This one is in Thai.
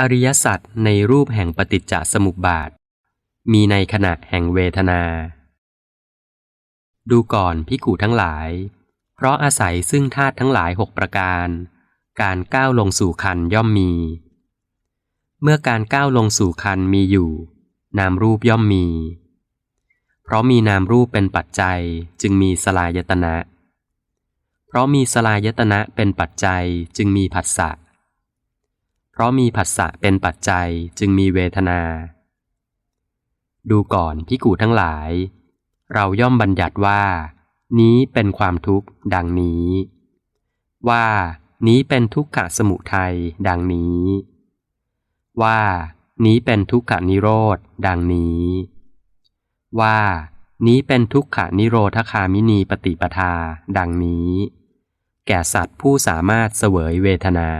อริยสัจในรูปแห่งปฏิจจสมุปบาท มีในขณะแห่งเวทนา ดูก่อนพิกูทั้งหลาย เพราะอาศัยซึ่งธาตุทั้งหลายหกประการ การก้าวลงสู่คันย่อมมี เมื่อการก้าวลงสู่คันมีอยู่ นามรูปย่อมมี เพราะมีนามรูปเป็นปัจจัยจึงมีสลายตนะ เพราะมีสลายตนะเป็นปัจจัยจึงมีผัสสะเพราะมีผัสสะเป็นปัจจัยจึงมีเวทนา ดูก่อนพิกูทั้งหลาย เราย่อมบัญญัติว่า นี้เป็นความทุกข์ดังนี้ ว่านี้เป็นทุกขะสมุทัยดังนี้ ว่านี้เป็นทุกขะนิโรธดังนี้ ว่านี้เป็นทุกขะนิโรธคามินีปฏิปทา ดังนี้ แก่สัตว์ผู้สามารถเสวยเวทนา